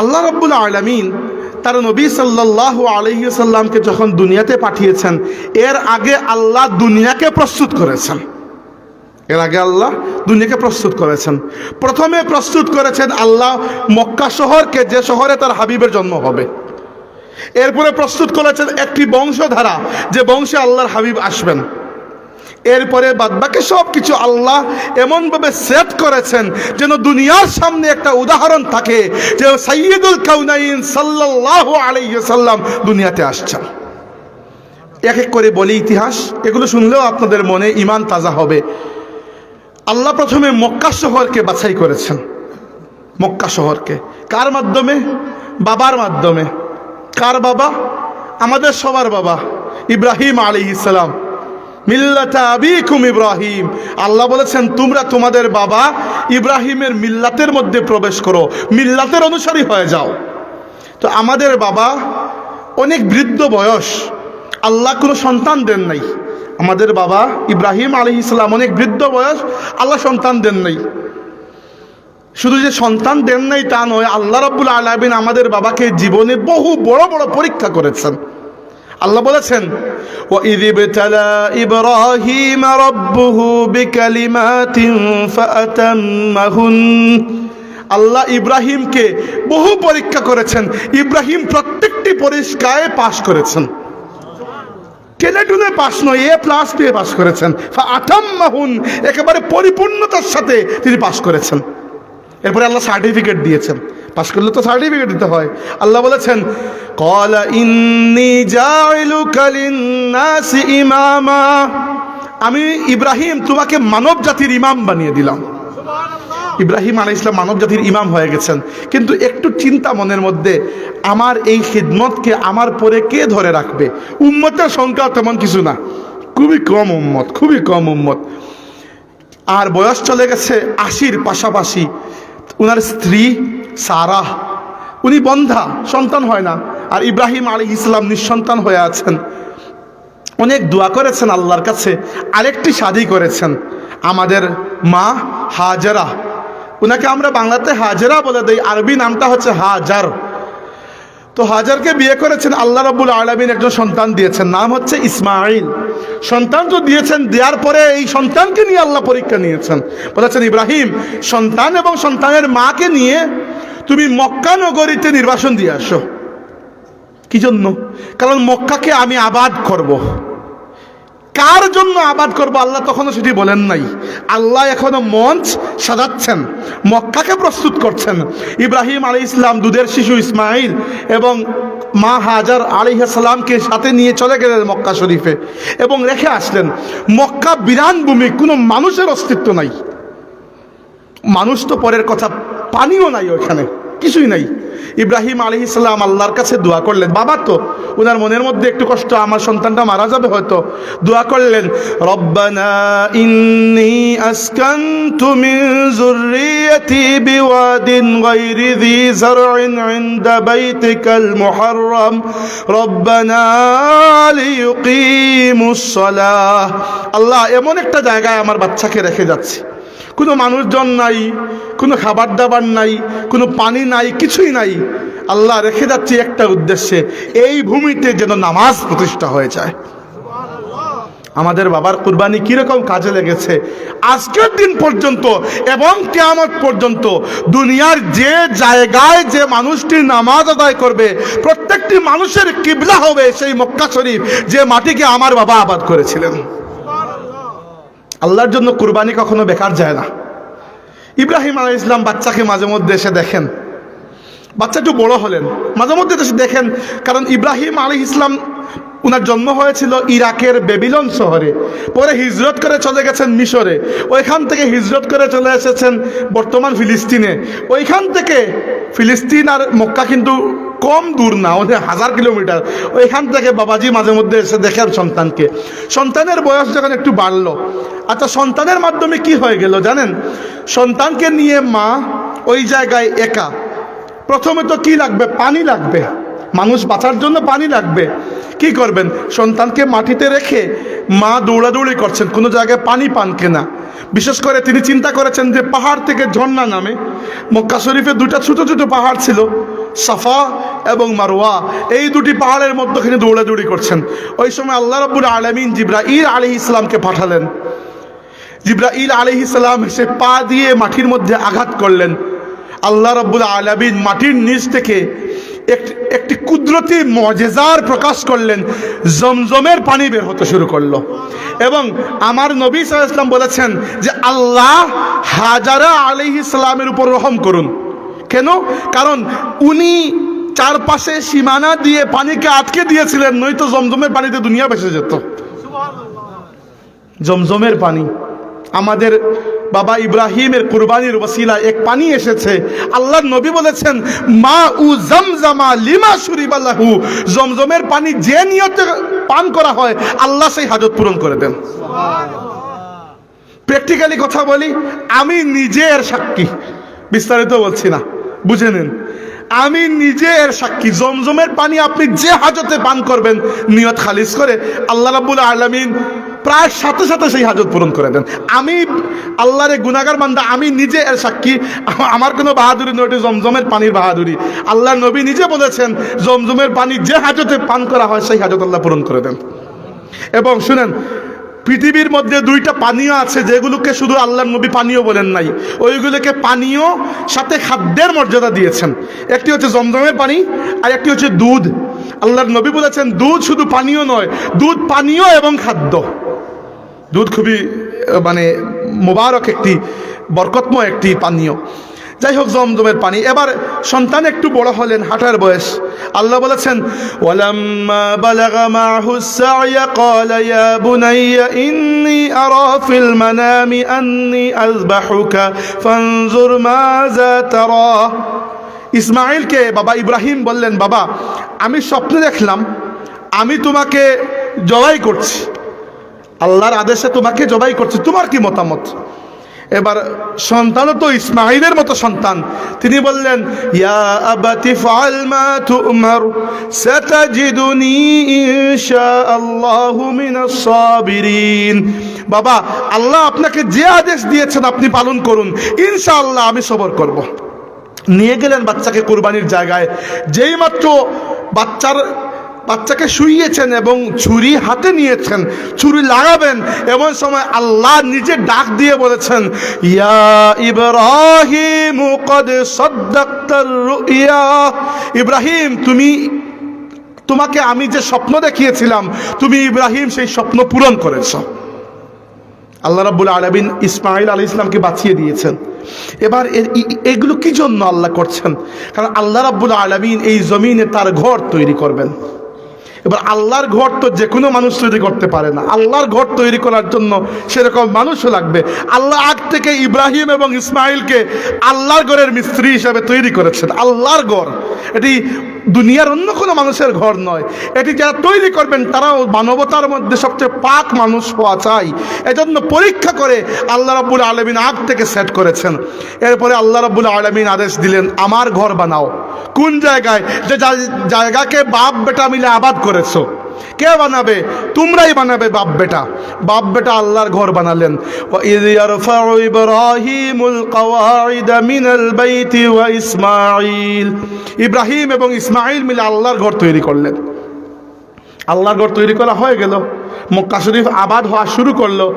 আল্লাহ রব্বুল আলমিন তার নবী সাল্লাহ আলহিসাল্লামকে যখন দুনিয়াতে পাঠিয়েছেন, এর আগে আল্লাহ দুনিয়াকে প্রস্তুত করেছেন। এর আগে আল্লাহ দুনিয়াকে প্রস্তুত করেছেন। প্রথমে প্রস্তুত করেছেন আল্লাহ মক্কা শহরকে, যে শহরে তার হাবিবের জন্ম হবে। এরপরে প্রস্তুত করেছেন একটি বংশধারা, যে বংশে আল্লাহর হাবিব আসবেন। এরপরে বাদবাকি সব কিছু আল্লাহ এমনভাবে সেট করেছেন যেন দুনিয়ার সামনে একটা উদাহরণ থাকে যে সাইয়দুল কাউনাইন সাল্লাল্লাহু আলাইসাল্লাম দুনিয়াতে আসছেন। এক এক করে বলি ইতিহাস, এগুলো শুনলেও আপনাদের মনে ইমান তাজা হবে। আল্লাহ প্রথমে মক্কা শহরকে বাছাই করেছেন। মক্কা শহরকে। কার মাধ্যমে? বাবার মাধ্যমে। কার বাবা? আমাদের সবার বাবা, ইব্রাহিম আলী ইসলাম মিল্লাতা আবিকুম ইব্রাহিম। আল্লাহ বলেছেন, তোমরা তোমাদের বাবা ইব্রাহিমের মিল্লাতের মধ্যে প্রবেশ করো। মিল্লাতের অনুসারী হয়ে যাও। তো আমাদের বাবা অনেক বৃদ্ধ বয়স। আল্লাহ কোনো সন্তান দেন নাই। আমাদের বাবা ইব্রাহিম আলী ইসলাম অনেক বৃদ্ধ বয়স, আল্লাহ সন্তান দেন নাই। শুধু যে সন্তান দেন নাই তা নয়, আল্লাহ রব্বুল আলমিন আমাদের বাবাকে জীবনে বহু বড় বড় পরীক্ষা করেছেন। আল্লাহ বলেছেন ও ইদিবতালা ইব্রাহিম রব্বুহু বিকালিমাতিন ফাতাম্মাহুন আল্লাহ ইব্রাহিমকে বহু পরীক্ষা করেছেন, ইব্রাহিম প্রত্যেকটি পরীক্ষায় পাশ করেছেন। টেলেটুনে পাশ নয়, এ প্লাস পেয়ে পাশ করেছেন। আতাম্মাহুন একেবারে পরিপূর্ণতার সাথে তিনি পাশ করেছেন। এরপরে আল্লাহ সার্টিফিকেট দিয়েছেন। পাশ করলে তো সার্টিফিকেট দিতে হয়। আল্লাহ বলেছেন কলা ইন্নি জাইলুকা লিন্নাসি ইমামা। আমি ইব্রাহিম তোমাকে মানব জাতির ইমাম বানিয়ে দিলাম। ইব্রাহিম আলাই ইসলাম মানব জাতির ইমাম হয়ে গেছেন। কিন্তু একটু চিন্তা মনের মধ্যে আমার এই খিদমতকে আমার পরে কে ধরে রাখবে? উম্মতের সংখ্যা তেমন কিছু না। খুবই কম উম্মত খুবই কম উম্মত। আর বয়স চলে গেছে আশির পাশাপাশি। ওনার স্ত্রী সারাহ। উনি বন্ধা, সন্তান হয় না। আর ইব্রাহিম আলী ইসলাম নিঃসন্তান হয়ে আছেন। অনেক দোয়া করেছেন আল্লাহর কাছে, আরেকটি শাদি করেছেন। আমাদের মা হাজারা। ওনাকে আমরা বাংলাতে হাজারা বলে দেই, আরবি নামটা হচ্ছে হাজার। তো হাজারকে বিয়ে করেছেন আল্লাহ রব্বুল আলমিন একজন সন্তান দিয়েছেন, নাম হচ্ছে ইসমাইল সন্তান তো দিয়েছেন, দেওয়ার পরে এই সন্তানকে নিয়ে আল্লাহ পরীক্ষা নিয়েছেন। বলেছেন, ইব্রাহিম, সন্তান এবং সন্তানের মাকে নিয়ে তুমি মক্কা নগরীতে নির্বাসন দিয়ে আসো। কি জন্য? কারণ মক্কাকে আমি আবাদ করব। কার জন্য আবাদ করব? আল্লাহ তখনও সেটি বলেন নাই। আল্লাহ এখনও মঞ্চ সাজাচ্ছেন, মক্কাকে প্রস্তুত করছেন। ইব্রাহিম আলী ইসলাম, দুধের শিশু ইসমাইল এবং মা হাজার আলিহাসাল্লামকে সাথে নিয়ে চলে গেলেন মক্কা শরীফে এবং রেখে আসলেন। মক্কা বিরান ভূমি, কোনো মানুষের অস্তিত্ব নাই। মানুষ তো পরের কথা পানিও নাই ওখানে কিছুই নাই। ইব্রাহিম আলী ইসলাম আল্লাহর কাছে দোয়া করলেন, বাবা তো ওনার মনের মধ্যে একটু কষ্ট, আমার সন্তানটা মারা যাবে হয়তো। দোয়া করলেন, রব্বানা ইন্নি আল্লাহ এমন একটা জায়গায় আমার বাচ্চাকে রেখে যাচ্ছি। কোনো মানুষজন নাই, কোনো খাবার দাবার নাই, কোনো পানি নাই, কিছুই নাই। আল্লাহ রেখে যাচ্ছে একটা উদ্দেশ্যে, এই ভূমিতে যেন নামাজ প্রতিষ্ঠা হয়ে যায়। আমাদের বাবার কুরবানি কীরকম কাজে লেগেছে, আজকের দিন পর্যন্ত এবং কেয়ামত পর্যন্ত দুনিয়ার যে জায়গায় যে মানুষটি নামাজ আদায় করবে, প্রত্যেকটি মানুষের কিবলা হবে সেই মক্কা শরীফ, যে মাটিকে আমার বাবা আবাদ করেছিলেন। আল্লাহর জন্য কুরবানি কখনো বেকার যায় না। ইব্রাহিম আলাই ইসলাম বাচ্চাকে মাঝে মধ্যে এসে দেখেন। বাচ্চা একটু বড় হলেন। মাঝে মধ্যে এসে দেখেন, কারণ ইব্রাহিম আলী ইসলাম উনার জন্ম হয়েছিল ইরাকের বেবিলন শহরে। পরে হিজরত করে চলে গেছেন মিশরে। ওইখান থেকে হিজরত করে চলে এসেছেন বর্তমান ফিলিস্তিনে। ওইখান থেকে ফিলিস্তিন আর মক্কা কিন্তু কম দূর না ওদের হাজার কিলোমিটার। ওইখান থেকে বাবাজি মাঝে মধ্যে এসে দেখেন সন্তানকে। সন্তানের বয়স যখন একটু বাড়লো আচ্ছা সন্তানের মাধ্যমে কি হয়ে গেল জানেন? সন্তানকে নিয়ে মা ওই জায়গায় একা। প্রথমে তো কি লাগবে? পানি লাগবে। মানুষ বাঁচার জন্য পানি লাগবে। কি করবেন? সন্তানকে মাটিতে রেখে মা দৌড়াদৌড়ি করছেন, কোনো জায়গায় পানি পান কেনা। বিশেষ করে তিনি চিন্তা করেছেন যে পাহাড় থেকে ঝর্ণা নামে। মক্কা শরীফে দুটা ছোট ছোট পাহাড় ছিল, সাফা এবং মারোয়া এই দুটি পাহাড়ের মধ্যখানে দৌড়াদৌড়ি করছেন। ওই সময় আল্লাহ রব্বুল আলমিন জিব্রাইল আলী ইসলামকে পাঠালেন। জিব্রাইল আলহ ইসলাম এসে পা দিয়ে মাটির মধ্যে আঘাত করলেন। আল্লাহ রব্বুল আলমিন মাটির নিচ থেকে একটি একটি কুদরতি মজেজার প্রকাশ করলেন। জমজমের পানি বের হতে শুরু করল। এবং আমার নবী ইসলাম বলেছেন যে, আল্লাহ হাজারা আলহ ইসলামের উপর রহম করুন। কেন? কারণ উনি চারপাশে সীমানা দিয়ে পানিকে আটকে দিয়েছিলেন, নয়তো জমজমের পানিতে দুনিয়া বেঁচে যেত। জমজমের পানি। আমাদের বাবা ইব্রাহিমের কুরবানির ওসিলা এক পানি এসেছে। আল্লাহ নবী বলেছেন, মা উ জমজমা লিমা সুরিবাল্লাহু জমজমের পানি যে নিয়তে পান করা হয়, আল্লাহ সেই হাজত পূরণ করে দেন। প্র্যাকটিক্যালি কথা বলি, আমি নিজের সাক্ষী। বিস্তারিত বলছি না। বুঝে নিন। আমি নিজে এর সাক্ষী। জমজমের পানি আপনি যে হাজতে পান করবেন, নিয়ত খালিজ করে আল্লাহ রাব্বুল আলামিন প্রায় সাথে সাথে সেই হাজত পূরণ করে দেন। আমি আল্লাহর এই গুনাগার বান্দা, আমি নিজে এর সাক্ষী। আমার কোনো বাহাদুরি নয়, এটি জমজমের পানির বাহাদুরি। আল্লাহ নবী নিজে বলেছেন, জমজমের পানি যে হাজতে পান করা হয়, সেই হাজত আল্লাহ পূরণ করে দেন। এবং শুনেন পৃথিবীর মধ্যে দুইটা পানীয় আছে, যেগুলোকে শুধু আল্লাহর নবী পানীয় বলেন নাই। ওইগুলোকে পানীয়, সাথে খাদ্যের মর্যাদা দিয়েছেন। একটি হচ্ছে জমজমের পানি, আর একটি হচ্ছে দুধ। আল্লাহর নবী বলেছেন, দুধ শুধু পানীয় নয়, দুধ পানীয় এবং খাদ্য। দুধ খুবই মানে মোবারক একটি, বরকতময় একটি পানীয়। যাই হোক জমজমের পানি। এবার সন্তান একটু বড় হলেন, হাঁটার বয়স। আল্লাহ বলেছেন ইয়া বুনাইয়া ইসমাইলকে বাবা ইব্রাহিম বললেন, বাবা, আমি স্বপ্নে দেখলাম, আমি তোমাকে জবাই করছি। আল্লাহর আদেশে তোমাকে জবাই করছি। তোমার কি মতামত? এবার সন্তানও তো ইসমাইলের মতো সন্তান। তিনি বললেন বাবা, আল্লাহ আপনাকে যে আদেশ দিয়েছেন আপনি পালন করুন। ইনশাআল্লাহ আমি সবর করব। নিয়ে গেলেন বাচ্চাকে কোরবানির জায়গায়। যেই মাত্র বাচ্চার বাচ্চাকে শুইয়েছেন এবং ছুরি হাতে নিয়েছেন, ছুরি লাগাবেন। এমন সময় আল্লাহ নিজে ডাক দিয়ে বলেছেন, ইয়া ইব্রাহিম ইব্রাহিম, তুমি, তোমাকে আমি যে স্বপ্ন দেখিয়েছিলাম, তুমি ইব্রাহিম সেই স্বপ্ন পূরণ করেছ। আল্লাহ রাব্বুল আলামিন ইসমাইল আলী ইসলামকে বাঁচিয়ে দিয়েছেন। এবার এগুলো কি জন্য আল্লাহ করছেন? কারণ আল্লাহ রাব্বুল আলামিন এই জমিনে তার ঘর তৈরি করবেন। এবার আল্লাহর ঘর তো যে কোনো মানুষ তৈরি করতে পারে না। আল্লাহর ঘর তৈরি করার জন্য সেরকম মানুষও লাগবে। আল্লাহ আগ থেকে ইব্রাহিম এবং ইসমাইলকে আল্লাহর ঘরের মিস্ত্রি হিসাবে তৈরি করেছেন। আল্লাহর ঘর। এটি দুনিয়ার অন্য কোনো মানুষের ঘর নয়। এটি যারা তৈরি করবেন, তারাও মানবতার মধ্যে সবচেয়ে পাক মানুষ হওয়া চাই। এজন্য পরীক্ষা করে আল্লাহ রাবুল আলমিন আগ থেকে সেট করেছেন। এরপরে আল্লাহ রাবুল আলমিন আদেশ দিলেন, আমার ঘর বানাও। কোন জায়গায়? যে জায়গাকে বাপ বেটা মিলে আবাদ করেছ। কে বানাবে? তোমরাই বানাবে বাপ বেটা বাপ বেটা আল্লাহর ঘর বানালেন। ইব্রাহিম এবং ইসমাইল মিলে আল্লাহর ঘর তৈরি করলেন। আল্লাহর ঘর তৈরি করা হয়ে গেল। মক্কা শরীফ আবাদ হওয়া শুরু করল।